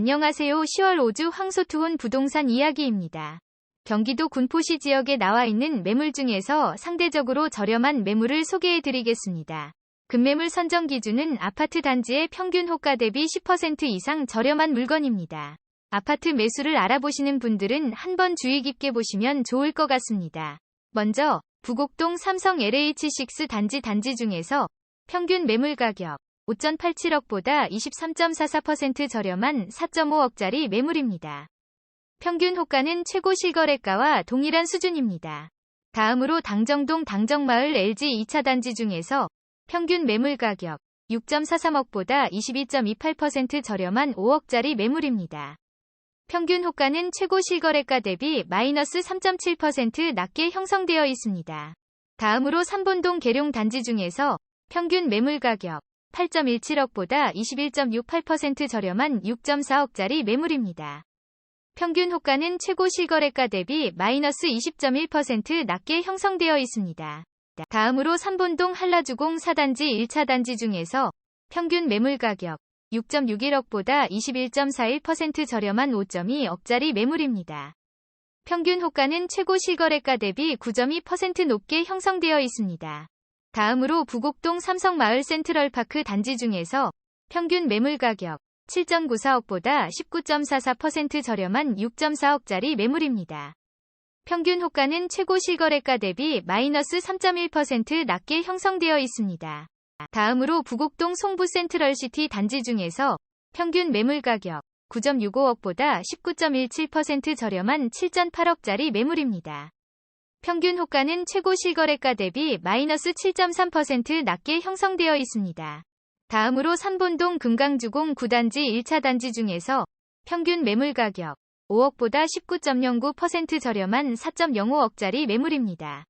안녕하세요. 10월 5주 황소투혼 부동산 이야기입니다. 경기도 군포시 지역에 나와 있는 매물 중에서 상대적으로 저렴한 매물을 소개해 드리겠습니다. 급매물 선정 기준은 아파트 단지의 평균 호가 대비 10% 이상 저렴한 물건입니다. 아파트 매수를 알아보시는 분들은 한번 주의 깊게 보시면 좋을 것 같습니다. 먼저 부곡동 삼성 LH6 단지 단지 중에서 평균 매물 가격 5.87억보다 23.44% 저렴한 4.5억짜리 매물입니다. 평균 호가는 최고 실거래가와 동일한 수준입니다. 다음으로 당정동 당정마을 LG 2차 단지 중에서 평균 매물 가격 6.43억보다 22.28% 저렴한 5억짜리 매물입니다. 평균 호가는 최고 실거래가 대비 마이너스 3.7% 낮게 형성되어 있습니다. 다음으로 삼본동 계룡 단지 중에서 평균 매물 가격 8.17억보다 21.68% 저렴한 6.4억짜리 매물입니다. 평균 호가는 최고 실거래가 대비 마이너스 20.1% 낮게 형성되어 있습니다. 다음으로 삼본동 한라주공 4단지 1차 단지 중에서 평균 매물 가격 6.61억보다 21.41% 저렴한 5.2억짜리 매물입니다. 평균 호가는 최고 실거래가 대비 9.2% 높게 형성되어 있습니다. 다음으로 부곡동 삼성마을 센트럴파크 단지 중에서 평균 매물 가격 7.94억보다 19.44% 저렴한 6.4억짜리 매물입니다. 평균 호가는 최고 실거래가 대비 마이너스 3.1% 낮게 형성되어 있습니다. 다음으로 부곡동 송부 센트럴시티 단지 중에서 평균 매물 가격 9.65억보다 19.17% 저렴한 7.8억짜리 매물입니다. 평균 호가는 최고 실거래가 대비 마이너스 7.3% 낮게 형성되어 있습니다. 다음으로 삼본동 금강주공 9단지 1차 단지 중에서 평균 매물 가격 5억보다 19.09% 저렴한 4.05억짜리 매물입니다.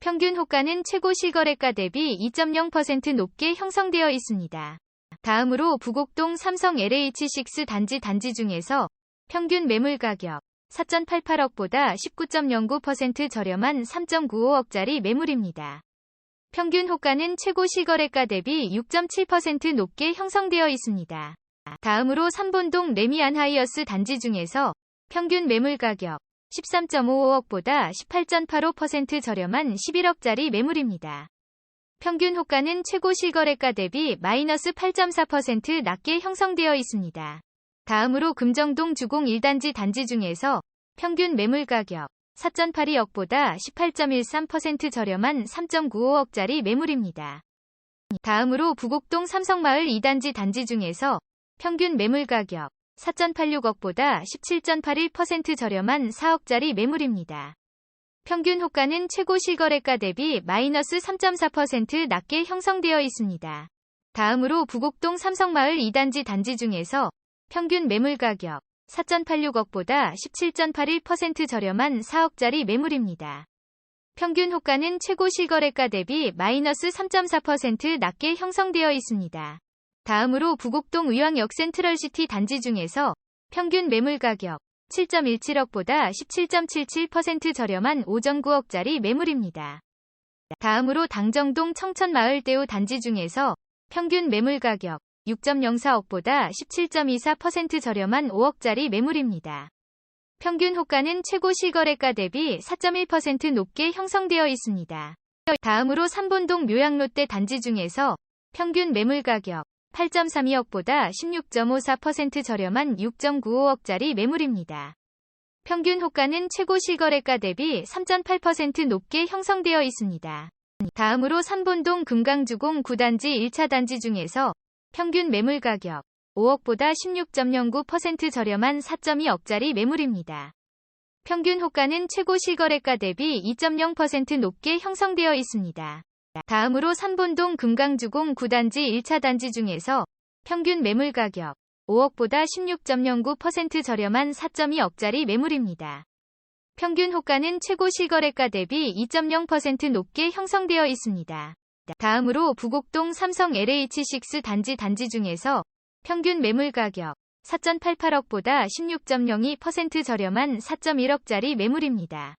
평균 호가는 최고 실거래가 대비 2.0% 높게 형성되어 있습니다. 다음으로 부곡동 삼성 LH6 단지 단지 중에서 평균 매물 가격 4.88억보다 19.09% 저렴한 3.95억짜리 매물입니다. 평균 호가는 최고 실거래가 대비 6.7% 높게 형성되어 있습니다. 다음으로 삼본동 레미안 하이어스 단지 중에서 평균 매물 가격 13.55억보다 18.85% 저렴한 11억짜리 매물입니다. 평균 호가는 최고 실거래가 대비 마이너스 8.4% 낮게 형성되어 있습니다. 다음으로 금정동 주공 1단지 단지 중에서 평균 매물 가격 4.82억보다 18.13% 저렴한 3.95억짜리 매물입니다. 다음으로 부곡동 삼성마을 2단지 단지 중에서 평균 매물 가격 4.86억보다 17.81% 저렴한 4억짜리 매물입니다. 평균 호가는 최고 실거래가 대비 마이너스 3.4% 낮게 형성되어 있습니다. 다음으로 부곡동 삼성마을 2단지 단지 중에서 평균 매물 가격 4.86억보다 17.81% 저렴한 4억짜리 매물입니다. 평균 호가는 최고 실거래가 대비 마이너스 3.4% 낮게 형성되어 있습니다. 다음으로 부곡동 의왕역 센트럴시티 단지 중에서 평균 매물 가격 7.17억보다 17.77% 저렴한 5.9억짜리 매물입니다. 다음으로 당정동 청천마을대우 단지 중에서 평균 매물 가격 6.04억보다 17.24% 저렴한 5억짜리 매물입니다. 평균 호가는 최고 실거래가 대비 4.1% 높게 형성되어 있습니다. 다음으로 삼본동 묘양롯데 단지 중에서 평균 매물 가격 8.32억보다 16.54% 저렴한 6.95억짜리 매물입니다. 평균 호가는 최고 실거래가 대비 3.8% 높게 형성되어 있습니다. 다음으로 삼본동 금강주공 9단지 1차 단지 중에서 평균 매물 가격 5억보다 16.09% 저렴한 4.2억짜리 매물입니다. 평균 호가는 최고 실거래가 대비 2.0% 높게 형성되어 있습니다. 다음으로 삼본동 금강주공 9단지 1차 단지 중에서 평균 매물 가격 5억보다 16.09% 저렴한 4.2억짜리 매물입니다. 평균 호가는 최고 실거래가 대비 2.0% 높게 형성되어 있습니다. 다음으로 부곡동 삼성 LH6 단지 단지 중에서 평균 매물 가격 4.88억보다 16.02% 저렴한 4.1억짜리 매물입니다.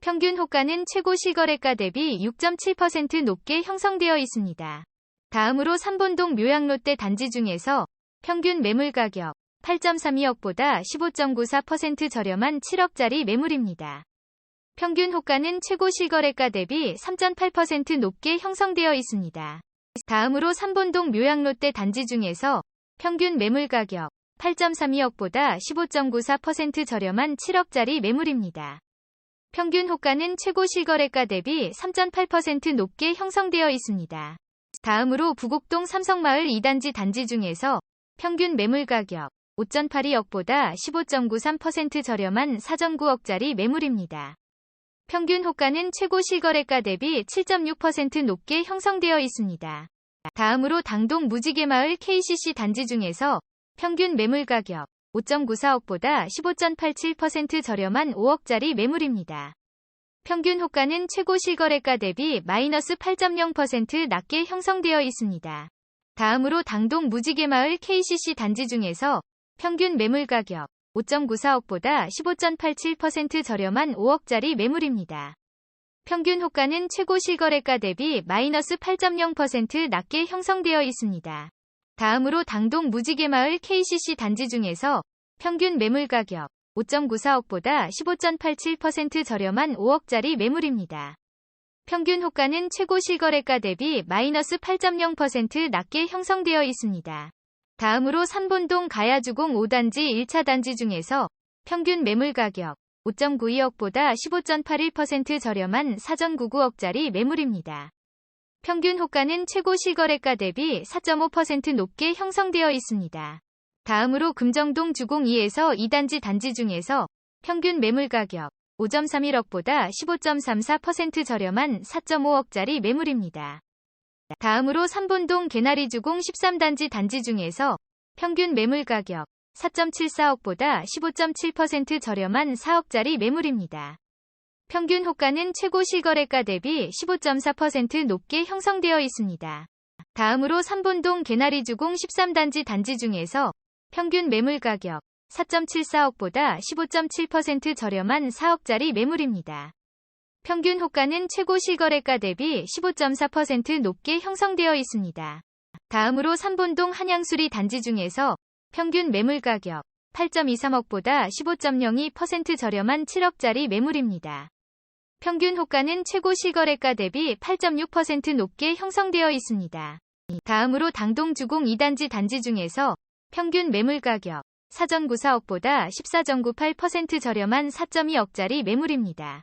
평균 호가는 최고 실거래가 대비 6.7% 높게 형성되어 있습니다. 다음으로 삼본동 묘양롯데 단지 중에서 평균 매물 가격 8.32억보다 15.94% 저렴한 7억짜리 매물입니다. 평균 호가는 최고 실거래가 대비 3.8% 높게 형성되어 있습니다. 다음으로 삼본동 묘양롯데 단지 중에서 평균 매물 가격 8.32억보다 15.94% 저렴한 7억짜리 매물입니다. 평균 호가는 최고 실거래가 대비 3.8% 높게 형성되어 있습니다. 다음으로 부곡동 삼성마을 2단지 단지 중에서 평균 매물 가격 5.82억보다 15.93% 저렴한 4.9억짜리 매물입니다. 평균 호가는 최고 실거래가 대비 7.6% 높게 형성되어 있습니다. 다음으로 당동 무지개마을 KCC 단지 중에서 평균 매물 가격 5.94억보다 15.87% 저렴한 5억짜리 매물입니다. 평균 호가는 최고 실거래가 대비 마이너스 8.0% 낮게 형성되어 있습니다. 다음으로 당동 무지개마을 KCC 단지 중에서 평균 매물 가격 5.94억보다 15.87% 저렴한 5억짜리 매물입니다. 평균 호가는 최고 실거래가 대비 마이너스 8.0% 낮게 형성되어 있습니다. 다음으로 당동 무지개마을 KCC 단지 중에서 평균 매물 가격 5.94억보다 15.87% 저렴한 5억짜리 매물입니다. 평균 호가는 최고 실거래가 대비 마이너스 8.0% 낮게 형성되어 있습니다. 다음으로 삼본동 가야주공 5단지 1차 단지 중에서 평균 매물 가격 5.92억보다 15.81% 저렴한 4.99억짜리 매물입니다. 평균 호가는 최고 실거래가 대비 4.5% 높게 형성되어 있습니다. 다음으로 금정동 주공 2에서 2단지 단지 중에서 평균 매물 가격 5.31억보다 15.34% 저렴한 4.5억짜리 매물입니다. 다음으로 삼본동 개나리 주공 13단지 단지 중에서 평균 매물 가격 4.74억보다 15.7% 저렴한 4억짜리 매물입니다. 평균 호가는 최고 실거래가 대비 15.4% 높게 형성되어 있습니다. 다음으로 삼본동 개나리 주공 13단지 단지 중에서 평균 매물 가격 4.74억보다 15.7% 저렴한 4억짜리 매물입니다. 평균 호가는 최고 실거래가 대비 15.4% 높게 형성되어 있습니다. 다음으로 삼본동 한양수리 단지 중에서 평균 매물 가격 8.23억보다 15.02% 저렴한 7억짜리 매물입니다. 평균 호가는 최고 실거래가 대비 8.6% 높게 형성되어 있습니다. 다음으로 당동 주공 2단지 단지 중에서 평균 매물 가격 4.94억보다 14.98% 저렴한 4.2억짜리 매물입니다.